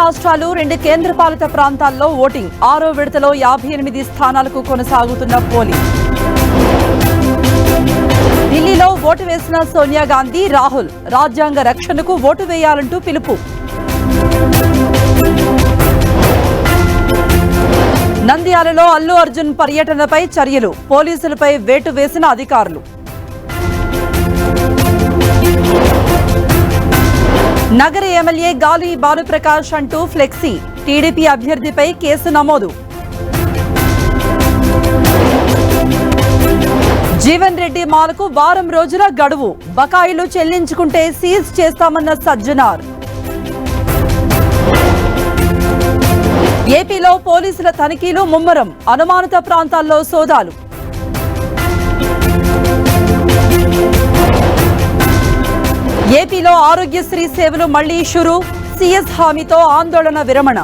రాష్ట్రాలు రెండు కేంద్రపాలిత ప్రాంతాల్లో ఓటింగ్. ఆరో విడతలో యాభై ఎనిమిది స్థానాలకు కొనసాగుతున్న పోలింగ్. ఢిల్లీలో ఓటు వేసిన సోనియా గాంధీ రాహుల్ రాజ్యాంగ రక్షణకు ఓటు వేయాలంటూ పిలుపు. నంద్యాలలో అల్లు అర్జున్ పర్యటనపై చర్యలు. పోలీసులపై వేటు వేసిన అధికారులు. నగర ఎమ్మెల్యే గాలి భానుప్రకాష్ అంటూ ఫ్లెక్సీ. టీడీపీ అభ్యర్థిపై కేసు నమోదు. జీవన్ రెడ్డి మాలకు వారం రోజుల గడువు. బకాయిలు చెల్లించుకుంటే సీజ్ చేస్తామన్న సజ్జనార్. ఏపీలో పోలీసుల తనిఖీలు ముమ్మరం. అనుమానిత ప్రాంతాల్లో సోదాలు. ఏపీలో ఆరోగ్యశ్రీ సేవలు మళ్ళీ షురు సీఎస్ హామీతో ఆందోళన విరమణ.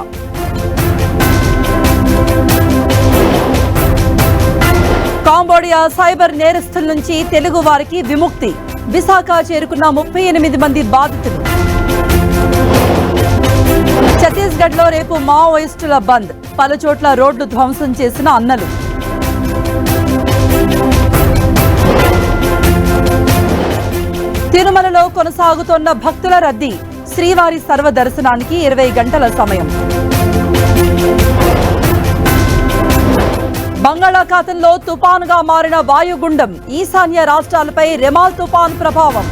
కాంబోడియా సైబర్ నేరస్తుల నుంచి తెలుగు వారికి విముక్తి. విశాఖ చేరుకున్న ముప్పై ఎనిమిది మంది బాధితులు. ఛత్తీస్గఢ్లో రేపు మావోయిస్టుల బంద్. పలుచోట్ల రోడ్లు ధ్వంసం చేసిన అన్నలు. కొనసాగుతోన్న భక్తుల రద్దీ శ్రీవారి సర్వదర్శనానికి ఇరవై గంటల సమయం. బంగాళాఖాతంలో తుపానుగా మారిన వాయుగుండం ఈశాన్య రాష్ట్రాలపై రెమాల్ తుపాన్ ప్రభావం.